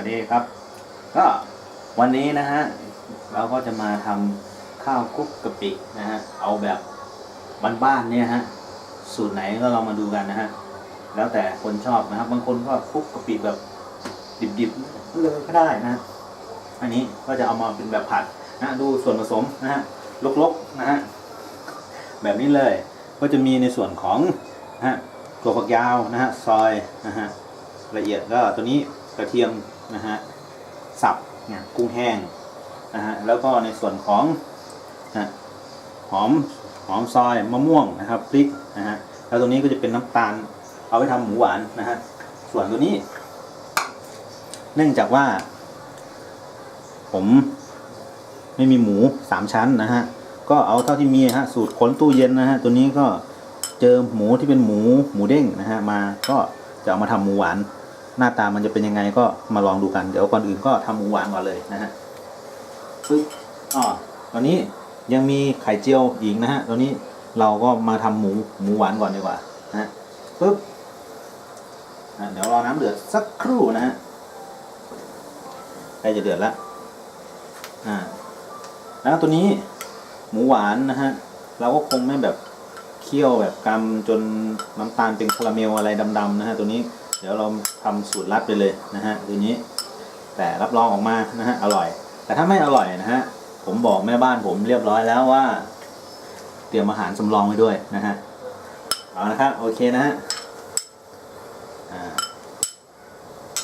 วัสดีครับ ก็วันนี้นะฮะเราก็จะมาทำข้าวคลุกกะปินะฮะเอาแบบบ้านๆเนี่ยฮะสูตรไหนก็ลองมาดูกันนะฮะแล้วแต่คนชอบนะครับ บางคนก็คลุกกะปิแบบดิบๆเลยก็ได้นะฮะอันนี้ก็จะเอามาเป็นแบบผัดนะดูส่วนผสมนะฮะลกๆนะฮะแบบนี้เลยก็จะมีในส่วนของนะฮะถั่วฝักยาวนะฮะซอยนะฮะละเอียดก็ตัวนี้กระเทียม นะฮะสับเนี่ยกุ้งแห้งนะฮะแล้วก็ในส่วนของนะหอมหอมซอยมะม่วงนะครับพริกนะฮะแล้วตัวนี้ก็จะเป็นน้ำตาล เอาไปทำหมูหวานนะฮะส่วนตัวนี้ เนื่องจากว่า ผมไม่มีหมูสามชั้นนะฮะก็เอาเท่าที่มีฮะสูตรค้นตู้เย็นนะฮะตัวนี้ก็เจอหมูที่เป็นหมูหมูเด้งนะฮะมาก็จะเอามาทำหมูหวาน หน้าตามันจะเป็นยังไงก็มาลองดูกัน เดี๋ยวก่อนอื่นก็ทำหมูหวานก่อนเลยนะฮะปึ๊บอ๋อตอนนี้ยังมีไข่เจียวอีกนะฮะตอนนี้เราก็มาทำหมูหมูหวานก่อนดีกว่านะฮะปึ๊บอะเดี๋ยวรอน้ำเดือดสักครู่นะฮะใกล้จะเดือดล้วอ่าแล้วตัวนี้หมูหวานนะฮะเราก็คงไม่แบบเคี่ยวแบบกำจนน้ำตาลเป็นคาราเมลอะไรดำๆนะฮะตัวนี้ เดี๋ยวเราทำสูตรลัดไปเลยนะฮะตัวนี้ แต่รับรองออกมานะฮะอร่อย แต่ถ้าไม่อร่อยนะฮะผมบอกแม่บ้านผมเรียบร้อยแล้วว่า เตรียมอาหารสำรองไว้ด้วยนะฮะเอานะครับโอเคนะฮะ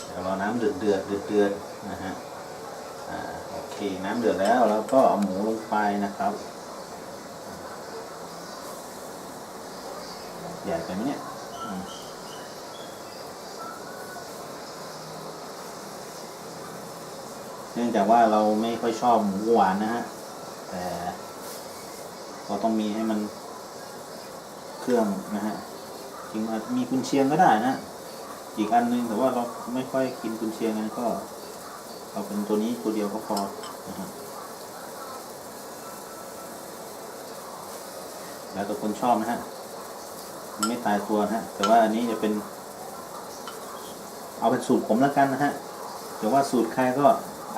เดี๋ยวรอน้ำเดือดเดือดเดือดเดือดนะฮะโอเคน้ำเดือดแล้วแล้วก็เอาหมูลงไปนะครับใหญ่ไปไหมเนี่ยอืม เนื่องจากว่าเราไม่ค่อยชอบหมูหวานนะฮะ แต่เราต้องมีให้มันเครื่องนะฮะจริงอามีกุนเชียงก็ได้นะ อีกอันนึงแต่ว่าเราไม่ค่อยกินกุนเชียงกันก็เอาเป็นตัวนี้ตัวเดียวก็พอนะฮะแล้วแต่คนชอบนะฮะมันไม่ตายตัวนะฮะ แต่ว่าอันนี้จะเป็น เอาเป็นสูตรผมแล้วกันนะฮะแต่ว่าสูตรใครก็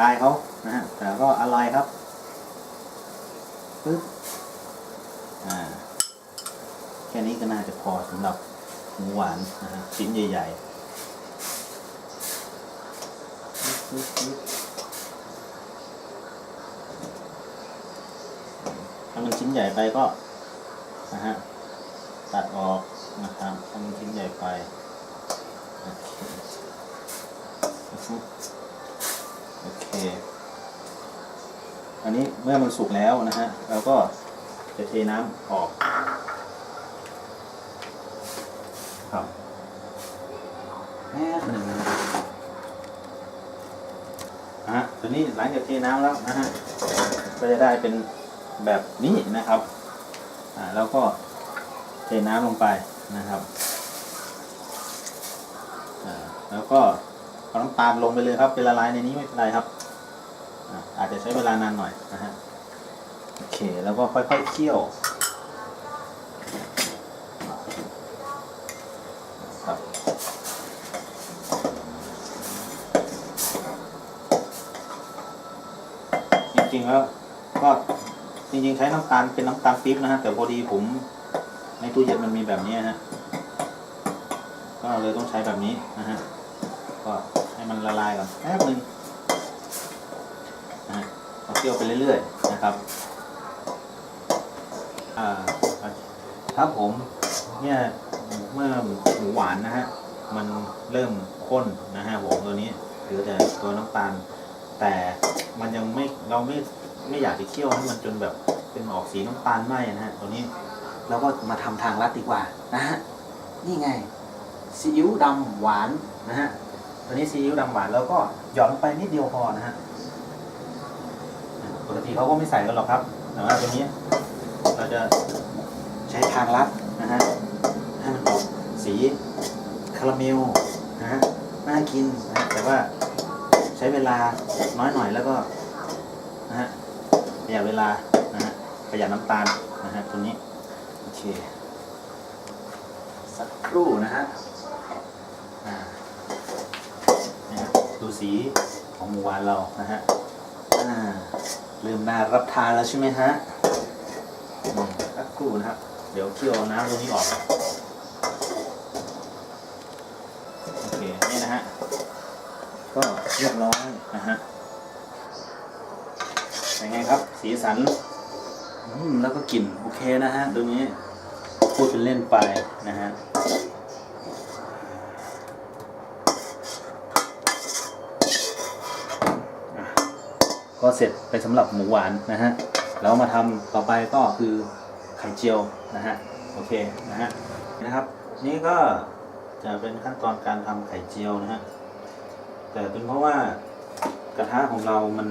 อายเขานะฮะแต่ก็อร่อยครับปึ๊บอ่าแค่นี้ก็น่าจะพอสำหรับหมูหวานนะฮะชิ้นใหญ่ๆปึ๊บปึ๊บถ้ามันชิ้นใหญ่ไปก็นะฮะตัดออกนะครับถ้ามันชิ้นใหญ่ไปโอเคปึ๊บ โอเค อันนี้เมื่อมันสุกแล้วนะฮะเราก็จะเทน้ำออกครับแป๊บหนึ่งนะฮะตัวนี้หลังจากเทน้ำแล้วนะฮะก็จะได้เป็นแบบนี้นะครับ อ่าแล้วก็เทน้ำลงไปนะครับ อ่าแล้วก็ เอาน้ำตาลลงไปเลยครับเป็นละลายในนี้ไม่เป็นไรครับ อาจจะใช้เวลานานหน่อยนะฮะโอเคแล้วก็ค่อยๆเคี่ยวครับจริงๆแล้วก็จริงๆใช้น้ำตาลเป็นน้ำตาลปี๊บนะฮะแต่พอดีผมในตู้เย็นมันมีแบบนี้ฮะก็เลยต้องใช้แบบนี้นะฮะก็ มันละลายก่อนแป๊บนึงนะฮะเอาเคี่ยวไปเรื่อยๆนะครับอ่าครับผมเนี่ยเมื่อหมูหวานนะฮะมันเริ่มข้นนะฮะผมตัวนี้หลือแต่ตัวน้ำตาล แต่มันยังไม่เราไม่ไม่อยากจะเคี่ยวให้มันจนแบบเป็นออกสีน้ำตาลไหมนะฮะตัวนี้เราก็มาทำทางลัดดีกว่านะฮะนี่ไงซีอิ๊วดำหวานนะฮะ ตัวนี้ซีอิ๊วดำหวานแล้วก็หย่อนลงไปนิดเดียวพอนะฮะปกติเขาก็ไม่ใส่กันหรอกครับ แต่ว่าตัวนี้เราจะใช้ทางลัดนะฮะให้มันออกสีคาราเมลนะฮะน่ากินนะฮะแต่ว่าใช้เวลาน้อยหน่อยแล้วก็นะฮะประหยัดเวลานะฮะประหยัดน้ำตาลนะฮะตัวนี้โอเคสักครู่นะฮะ อ่าเนี่ยดู สีของหมูหวานเรานะฮะอ่าเริ่มน่ารับทานแล้วใช่ไหมฮะสักครู่นะครับ เดี๋ยวเคี่ยวน้ำตรงนี้ออก โอเค นี่นะฮะ ก็เรียบร้อยนะฮะเป็นไงครับ สีสันอืมแล้วก็กลิ่น โอเคนะฮะตรงนี้ พูดเป็นเล่นไปนะฮะ ก็เสร็จไปสำหรับหมูหวานนะฮะแล้วมาทำต่อไปก็คือไข่เจียวนะฮะโอเคนะฮะนะครับ นี่ก็จะเป็นขั้นตอนการทำไข่เจียวนะฮะแต่เป็นเพราะว่ากระทะของเรามัน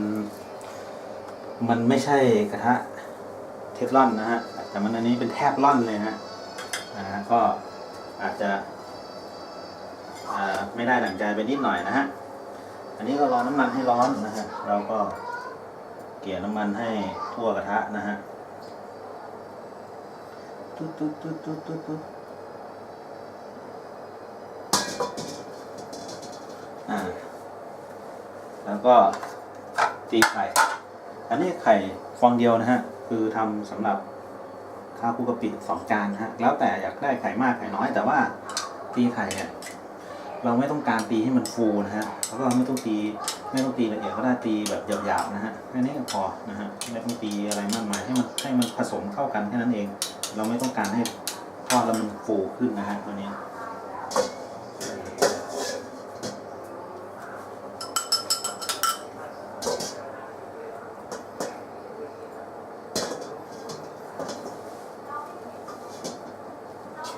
มันไม่ใช่กระทะเทฟลอนนะฮะแต่มันอันนี้เป็นแทบล่อนเลยนะฮะก็อาจจะไม่ได้ดั่งใจไปนิดหน่อยนะฮะอันนี้ก็รอน้ำมันให้ร้อนนะฮะเราก็ เกลี่ยน้ำมันให้ทั่วกระทะนะฮะตุ๊ดตุ๊ดตุ๊ดตุ๊ดตุ๊ดตุ๊ดอ่า แล้วก็ตีไข่ อันนี้ไข่ฟองเดียวนะฮะ คือทำสำหรับข้าวคลุกกะปิสองจานนะฮะ แล้วแต่อยากได้ไข่มากไข่น้อย แต่ว่าตีไข่เนี่ยเราไม่ต้องการตีให้มันฟูนะฮะ แล้วก็ไม่ต้องตี ไม่ต้องตีละเอียดก็ได้ตีแบบหยาบๆนะฮะแค่นี้ก็พอนะฮะไม่ต้องตีอะไรมากมายให้มันให้มันผสมเข้ากันแค่นั้นเอง เราไม่ต้องการให้ทอดแล้วมันฟูขึ้นนะฮะตัวนี้ โอเค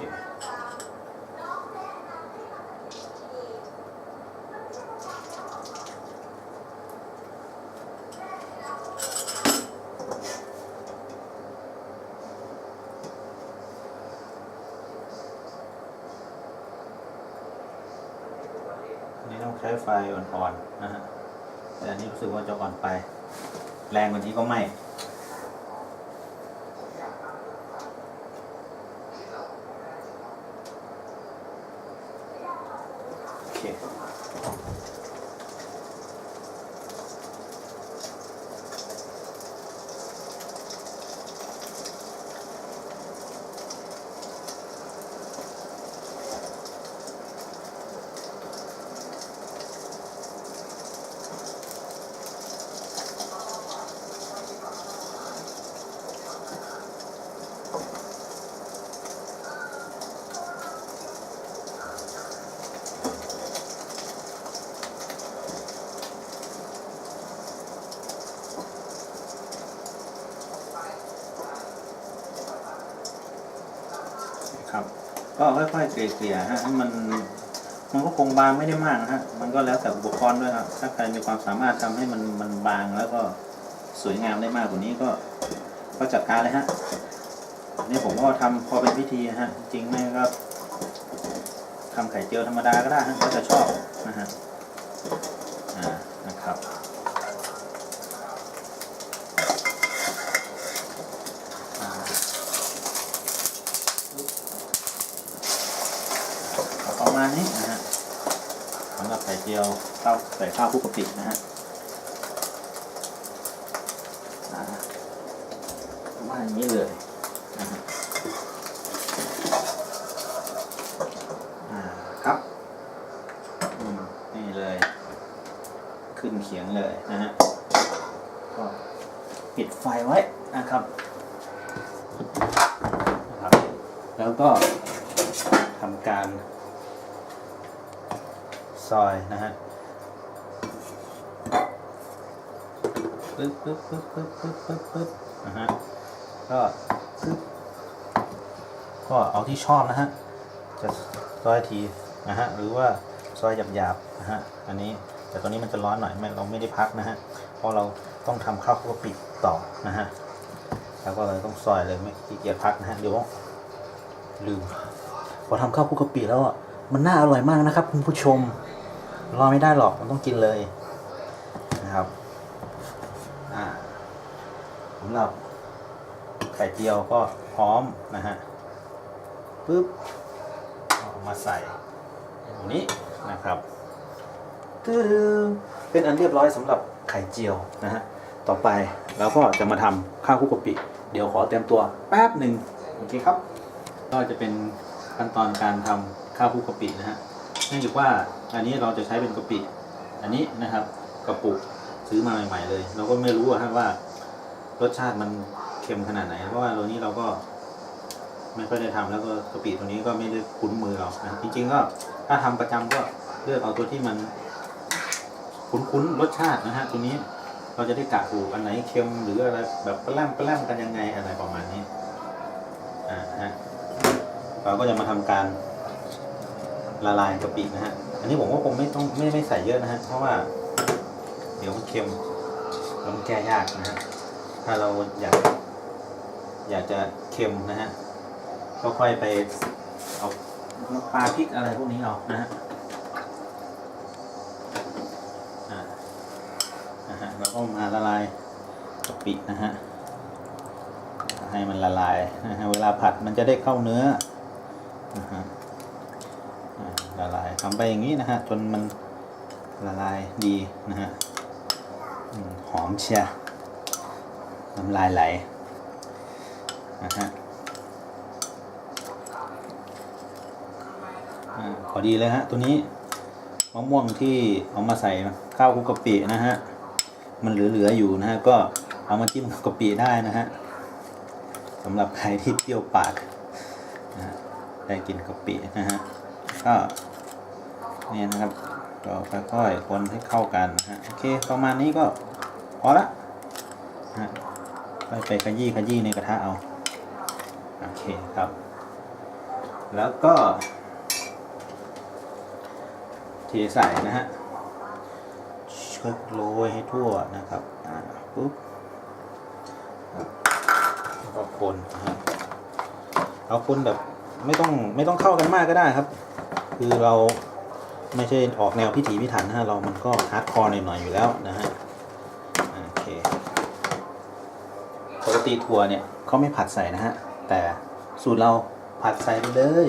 อันนี้ต้องใช้ไฟอ่อนๆนะฮะแต่อันนี้รู้สึกว่าจะอ่อนไป แรงกว่านี้ก็ไม่ โอเค ครับ ก็ค่อยๆเกลี่ยๆฮะให้มันมันก็คงบางไม่ได้มากนะฮะมันก็แล้วแต่อุปกรณ์ด้วยครับ ถ้าใครมีความสามารถทำให้มันมันบางแล้วก็สวยงามได้มากกว่านี้ก็ก็จัดการเลยฮะนี่ผมก็ทำพอเป็นพิธีฮะ จริงไม่ก็ทำไข่เจียวธรรมดาก็ได้ฮะก็จะชอบนะฮะอ่านะครับ อ่า เอาประมาณนี้นะฮะสำหรับไข่เจี ยวข้าวใส่ข้าวคุกกะปินะฮะอ่าประมาณนี้เลยนะครับนี่เลย ขึ้นเขียงเลยนะฮะก็ปิดไฟไว้นะครับนะครับ แล้วก็ทำการ ซอยนะฮะปึ๊บปึ๊บปึ๊บปึ๊บปึ๊บปึ๊บปึ๊บนะฮะก็ปึ๊บก็เอาที่ชอบนะฮะจะซอยทีนะฮะหรือว่าซอยหยาบๆนะฮะอันนี้แต่ตัวนี้มันจะร้อนหน่อยไม่เราไม่ได้พักนะฮะเพราะเราต้องทำข้าวคลุกกะปิต่อนะฮะแล้วก็เลยต้องซอยเลยไม่ขี้เกียจพักนะฮะเดี๋ยวลืมพอทำข้าวคลุกกะปิแล้วอะมันน่าอร่อยมากนะครับคุณผู้ชม รอไม่ได้หรอกมันต้องกินเลยนะครับอ่าสำหรับไข่เจียวก็พร้อมนะฮะปึ๊บเอามาใส่ตรงนี้นะครับตึ้งเป็นอันเรียบร้อยสำหรับไข่เจียวนะฮะต่อไปเราก็จะมาทำข้าวคุกกะปิ เดี๋ยวขอเตรียมตัวแป๊บหนึ่งโอเคครับ ก็จะเป็นขั้นตอนการทำข้าวคุกกะปินะฮะ เนื่องจากว่าอันนี้เราจะใช้เป็นกะปิ อันนี้นะครับกระปุกซื้อมาใหม่ ๆ เลย เราก็ไม่รู้ฮะว่ารสชาติมันเค็มขนาดไหน เพราะว่าตัวนี้เราก็ ไม่ค่อยได้ทำแล้วก็กะปิตัวนี้ก็ไม่ได้คุ้นมือเรานะจริง ๆ ก็ถ้าทำประจำก็เลือกเอาตัวที่มันคุ้นๆรสชาตินะฮะตัวนี้เราจะได้กะถูกอันไหนเค็มหรืออะไรแบบปลาแรมปลาแรมกันยังไงอะไรประมาณนี้อ่าฮะเราก็จะมาทำการ ละลายกะปินะฮะ อันนี้ผมก็คงไม่ต้องไม่ไม่ใส่เยอะนะฮะ เพราะว่า เดี๋ยวมันเค็มแล้วมันแก้ยากนะฮะ ถ้าเราอยาก อยากจะเค็มนะฮะ ก็ค่อยไปเอาปลาพริกอะไรพวกนี้เอานะฮะอ่านะฮะแล้วก็มาละลายกะปินะฮะ ให้มันละลายนะฮะ เวลาผัดมันจะได้เข้าเนื้อนะฮะ ละลายทำไปอย่างนี้นะฮะจนมันละลายดีนะฮะหอมเชียน้ำลายไหลนะฮะอ่าพอดีเลยฮะตัวนี้มะม่วงที่เอามาใส่ข้าวคุกกะปินะฮะมันเหลือๆอยู่นะฮะก็เอามาจิ้มกับกะปิได้นะฮะสำหรับใครที่เปรี้ยวปากนะฮะได้กินกะปินะฮะก็ นี่นะครับก็ค่อยๆคนให้เข้ากันนะฮะโอเคประมาณนี้ก็พอละฮะไปขยี้ขยี้ในกระทะเอาโอเคครับ แล้วก็เทใส่นะฮะช่วยโรยให้ทั่วนะครับอ่าปุ๊บครับแล้วก็คนนะฮะเอาคนแบบไม่ต้องไม่ต้องเข้ากันมากก็ได้ครับ คือเรา ไม่ใช่ออกแนวพิถีพิถันนะฮะเรามันก็ฮาร์ดคอร์หน่อยๆอยู่แล้วนะฮะโอเคปกติถั่วเนี่ยเขาไม่ผัดใส่นะฮะแต่สูตรเราผัดใส่ไปเลย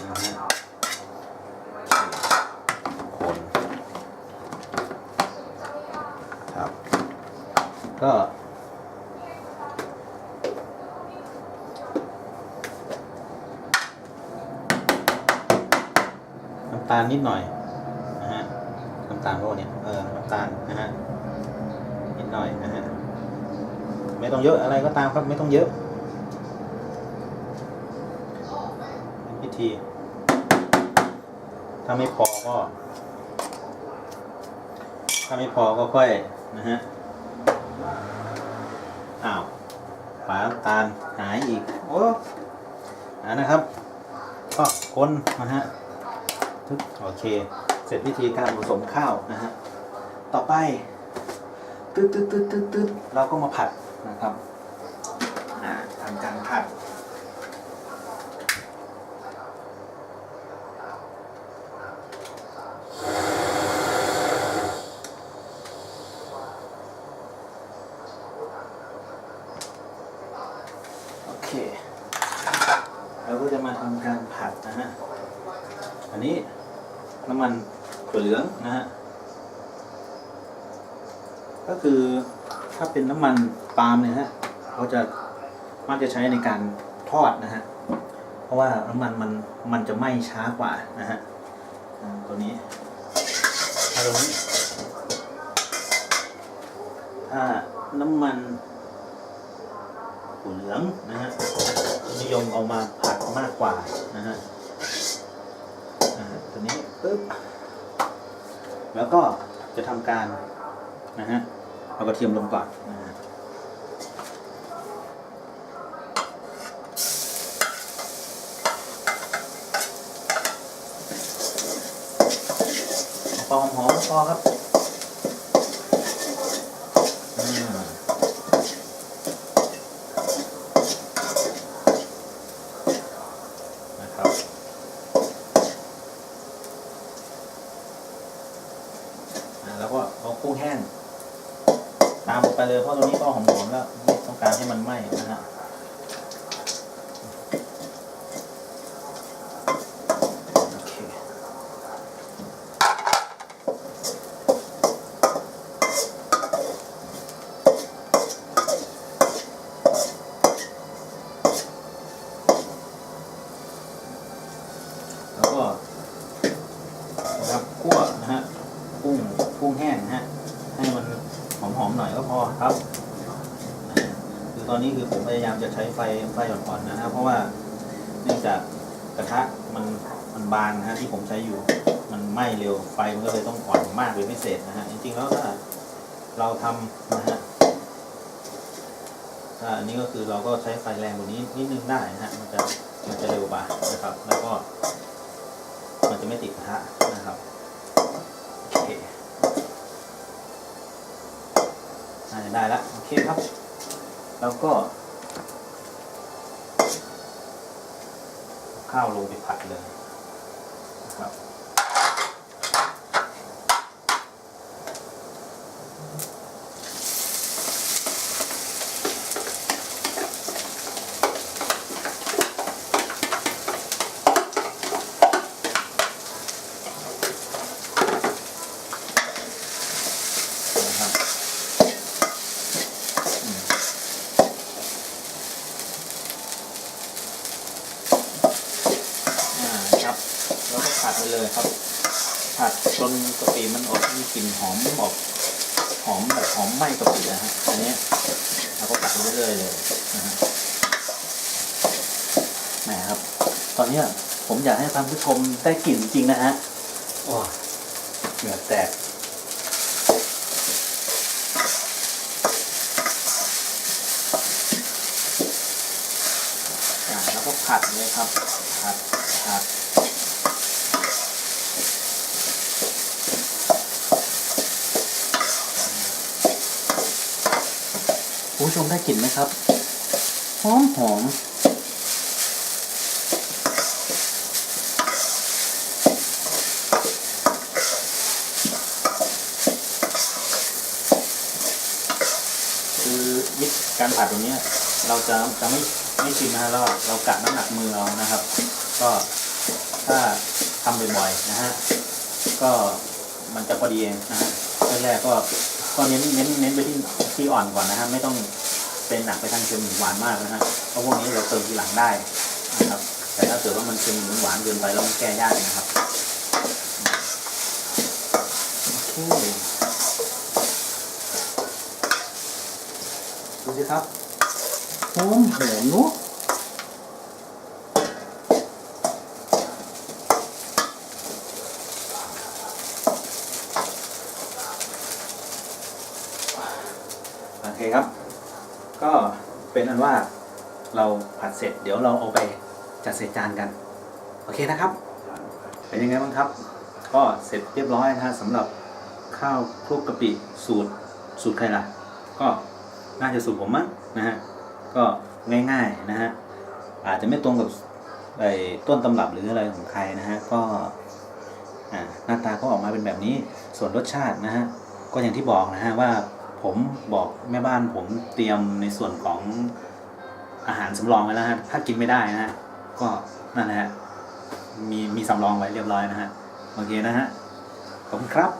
นะฮะคนครับ ก็น้ำตา ลนิดหน่อยนะฮะน้ำตาลพวกเนี้ยเออน้ำตาลนะฮะนิดหน่อยนะฮะไม่ต้องเยอะอะไรก็ตามครับไม่ต้องเยอะเป็นพิธี ถ้าไม่พอก็ ถ้าไม่พอก็ค่อยนะฮะอ้าวฝาตาลหายอีกโอ้อ่านะครับ ก็คนนะฮะ ทึบโอเค เสร็จวิธีการผสมข้าวนะฮะ ต่อไปตึ๊ดตึ๊ดตึ๊ดตึ๊ดตึ๊ดเราก็มาผัดนะครับอ่าทำการผัด โอเค เราก็จะมาทำการผัดนะฮะ อันนี้น้ำมันถั่วเหลืองนะฮะ ก็ คือถ้าเป็นน้ำมันปาล์มเนี่ยฮะเขาจะมักจะใช้ในการทอดนะฮะเพราะว่าน้ำมันมันมันจะไหม้ช้ากว่านะฮะตัวนี้ถ้าตัวนี้ถ้าน้ำมันถั่วเหลืองนะฮะนิยมเอามาผัดมากกว่านะฮะตัวนี้ปึ๊บแล้วก็จะทำการนะฮะ เอากระเทียมลงก่อนนะฮะพอหอมๆพอครับอืมนะครับอ่าแล้วก็เอากุ้งแห้งตาม ไปเลยเพราะตัวนี้ก็หอมๆแล้วไม่ต้องการให้มันไหม้นะฮะโอเค ก็พอครับ คือตอนนี้คือผมพยายามจะใช้ไฟไฟอ่อนๆนะฮะเพราะว่าเนื่องจากกระทะมันมันบางนะฮะที่ผมใช้อยู่ มันไหม้เร็วไฟมันก็เลยต้องอ่อนมากเป็นพิเศษนะฮะจริงๆแล้วถ้าเราทำนะฮะถ้าอันนี้ก็คือเราก็ใช้ไฟแรงกว่านี้นิดนึงได้นะฮะมันจะมันจะเร็วกว่านะครับ แล้วก็ มันจะไม่ติดกระทะนะครับโอเคน่าจะ ได้แล้วโอเคครับ แล้วก็ ข้าวลงไปผัดเลยนะครับอืมอ่าครับ แล้วก็ผัดไปเลยครับ ผัดจนกะปิมันออกมีกลิ่นหอมออกหอมแบบหอมไหม้กะปินะฮะอันเนี้ยเราก็ผัดไปเรื่อยๆเลยนะฮะแหมครับ ตอนเนี้ยผมอยากให้ท่านผู้ชมได้กลิ่นจริงนะฮะว้าเหงื่อแตกอ่าแล้วก็ผัดเลยครับ ผัด ผัด คุณผู้ชมได้กลิ่นไหมครับ หอมหอมคือวิธีการผัดตรงนี้เราจะจะไม่ไม่ชิมนะฮะเราเรากะน้ำหนักมือเอานะครับ ก็ถ้าทำบ่อยๆนะฮะก็มันจะพอดีเองนะฮะแรกๆก็ก็เน้นเน้นเน้นไปที่ ที่อ่อนก่อนนะฮะไม่ต้องเป็นหนักไปทางเค็มหรือหวานมากนะฮะเพราะพวกนี้เราเติมทีหลังได้นะครับ แต่ถ้าเกิดว่ามันเค็มหรือหวานเกินไปเราแก้ยากนะครับโอเคดูสิครับหอมหอมเนาะโอเคครับ ก็ เป็นอันว่าเราผัดเสร็จ เดี๋ยวเราเอาไปจัดใส่จานกัน โอเคนะครับ เป็นยังไงบ้างครับ ก็เสร็จเรียบร้อยนะสำหรับข้าวคลุกกะปิสูตรสูตรใครล่ะ ก็น่าจะสูตรผมมั้งนะฮะก็ง่ายๆนะฮะอาจจะไม่ตรงกับไอ้ต้นตำรับหรืออะไรของใครนะฮะก็หน้าตาก็ออกมาเป็นแบบนี้ส่วนรสชาตินะฮะก็อย่างที่บอกนะฮะว่า ผมบอกแม่บ้านผมเตรียมในส่วนของอาหารสำรองไว้แล้วฮะถ้ากินไม่ได้นะฮะก็นั่นแหละฮะมีมีสำรองไว้เรียบร้อยนะฮะโอเคนะฮะขอบคุณครับ